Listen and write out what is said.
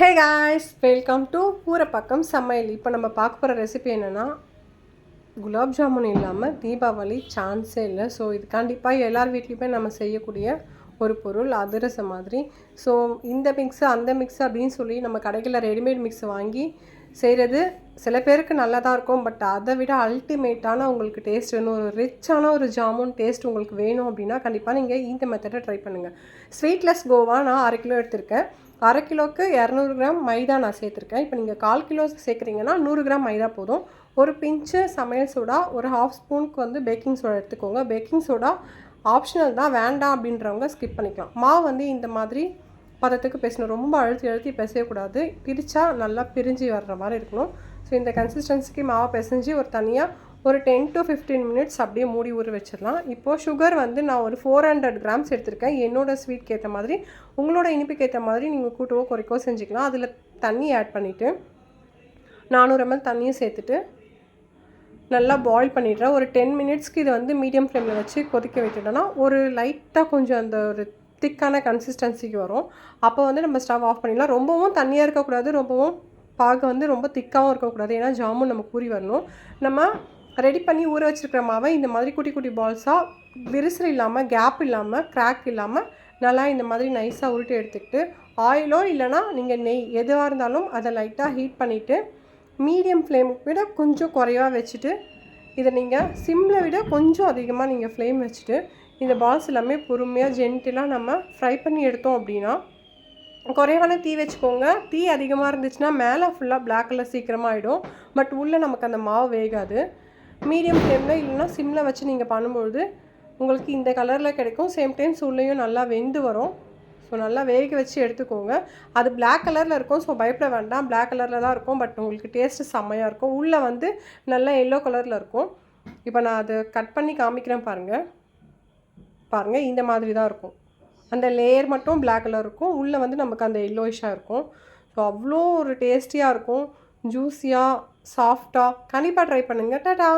Hey guys welcome to ஊரப்பக்கம் சமையல். இப்போ நம்ம பார்க்க போகிற ரெசிபி என்னென்னா குலாப் ஜாமுன் இல்லாமல் தீபாவளி சான்ஸே இல்லை. ஸோ இது கண்டிப்பாக எல்லார் வீட்லேயுமே நம்ம செய்யக்கூடிய ஒரு பொருள் அதிரசம் மாதிரி. ஸோ இந்த மிக்ஸு அந்த மிக்ஸு அப்படின்னு சொல்லி நம்ம கடைகளில் ரெடிமேட் மிக்ஸ் வாங்கி செய்கிறது சில பேருக்கு நல்லா தான் இருக்கும். பட் அதை விட அல்டிமேட்டான உங்களுக்கு டேஸ்ட் வேணும். ஒரு ரிச்சான ஒரு ஜாமுன் டேஸ்ட் உங்களுக்கு வேணும் அப்படின்னா கண்டிப்பாக நீங்கள் இந்த மெத்தடை ட்ரை பண்ணுங்கள் ஸ்வீட்லெஸ் கோவா நான் அரை கிலோ எடுத்திருக்கேன். அரை கிலோவுக்கு இரநூறு கிராம் மைதா நான் சேர்த்துருக்கேன். இப்போ நீங்கள் கால் கிலோ சேர்க்குறீங்கன்னா நூறு கிராம் மைதா போதும். ஒரு பிஞ்சு சமையல் சோடா ஒரு ஹாஃப் ஸ்பூனுக்கு வந்து பேக்கிங் சோடா எடுத்துக்கோங்க. பேக்கிங் சோடா ஆப்ஷனல் தான் வேண்டாம் அப்படின்றவங்க ஸ்கிப் பண்ணிக்கலாம். மாவு வந்து இந்த மாதிரி பதத்துக்கு பேசணும். ரொம்ப அழுத்தி அழுத்தி பிசையக்கூடாது பிரித்தா நல்லா பிரிஞ்சு வர்ற மாதிரி இருக்கணும். ஸோ இந்த கன்சிஸ்டன்சிக்கு மாவை பிசைஞ்சு ஒரு தனியாக ஒரு டென் டு ஃபிஃப்டீன் மினிட்ஸ் அப்படியே மூடி ஊற வச்சிடலாம். இப்போது சுகர் வந்து நான் ஒரு ஃபோர் ஹண்ட்ரட் கிராம்ஸ் எடுத்திருக்கேன். என்னோடய ஸ்வீட்க்கு ஏற்ற மாதிரி உங்களோட இனிப்புக்கு ஏற்ற மாதிரி நீங்கள் கூட்டவோ குறைக்கவோ செஞ்சுக்கலாம். அதில் தண்ணி ஆட் பண்ணிவிட்டு நானூறு எம்எல் தண்ணியும் சேர்த்துட்டு நல்லா பாயில் பண்ணிடுறேன். ஒரு டென் மினிட்ஸ்க்கு இது வந்து மீடியம் ஃப்ளேமில் வச்சு கொதிக்க விட்டுட்டோன்னா ஒரு லைட்டாக கொஞ்சம் அந்த ஒரு திக்கான கன்சிஸ்டன்சிக்கு வரும். அப்போ வந்து நம்ம ஸ்டவ் ஆஃப் பண்ணிடலாம். ரொம்பவும் தண்ணியாக இருக்கக்கூடாது. ரொம்பவும் பாகு வந்து ரொம்ப திக்காகவும் இருக்கக்கூடாது. ஏன்னா ஜாமுன் நம்ம கூறி வரணும். நம்ம ரெடி பண்ணி ஊற வச்சுருக்கிற மாவை இந்த மாதிரி குட்டி குட்டி பால்ஸாக விரிசல் இல்லாமல் கேப் இல்லாமல் க்ராக் இல்லாமல் நல்லா இந்த மாதிரி நைஸாக உருட்டி எடுத்துக்கிட்டு ஆயிலோ இல்லைனா நீங்கள் நெய் எதுவாக இருந்தாலும் அதை லைட்டாக ஹீட் பண்ணிவிட்டு மீடியம் ஃப்ளேம் விட கொஞ்சம் குறைவாக வச்சுட்டு இதை நீங்கள் சிம்மில் விட கொஞ்சம் அதிகமாக நீங்கள் ஃப்ளேம் வச்சுட்டு இந்த பால்ஸ் எல்லாமே பொறுமையாக ஜென்டிலாக நம்ம ஃப்ரை பண்ணி எடுத்தோம் அப்படின்னா குறைவான தீ வச்சுக்கோங்க. தீ அதிகமாக இருந்துச்சுன்னா மேலே ஃபுல்லாக பிளாக் கலர் சீக்கிரமாக ஆகிடும் பட் உள்ளே நமக்கு அந்த மாவு வேகாது. மீடியம் ஃப்ளேமில் இல்லைன்னா சிம்மில் வச்சு நீங்கள் பண்ணும்பொழுது உங்களுக்கு இந்த கலரில் கிடைக்கும். சேம் டைம் உள்ளேயும் நல்லா வெந்து வரும். ஸோ நல்லா வேக வச்சு எடுத்துக்கோங்க. அது பிளாக் கலரில் இருக்கும். ஸோ பயப்பட வேண்டாம். பிளாக் கலரில் தான் இருக்கும். பட் உங்களுக்கு டேஸ்ட்டு செம்மையாக இருக்கும். உள்ளே வந்து நல்லா எல்லோ கலரில் இருக்கும். இப்போ நான் அதை கட் பண்ணி காமிக்கிறேன் பாருங்கள் பாருங்கள் இந்த மாதிரி தான் இருக்கும். அந்த லேயர் மட்டும் பிளாக் கலர் இருக்கும். உள்ளே வந்து நமக்கு அந்த எல்லோயிஷாக இருக்கும். ஸோ அவ்வளோ ஒரு டேஸ்டியாக இருக்கும். ஜூஸியாக சாஃப்டாக கண்டிப்பாக ட்ரை பண்ணுங்கள் டாடா.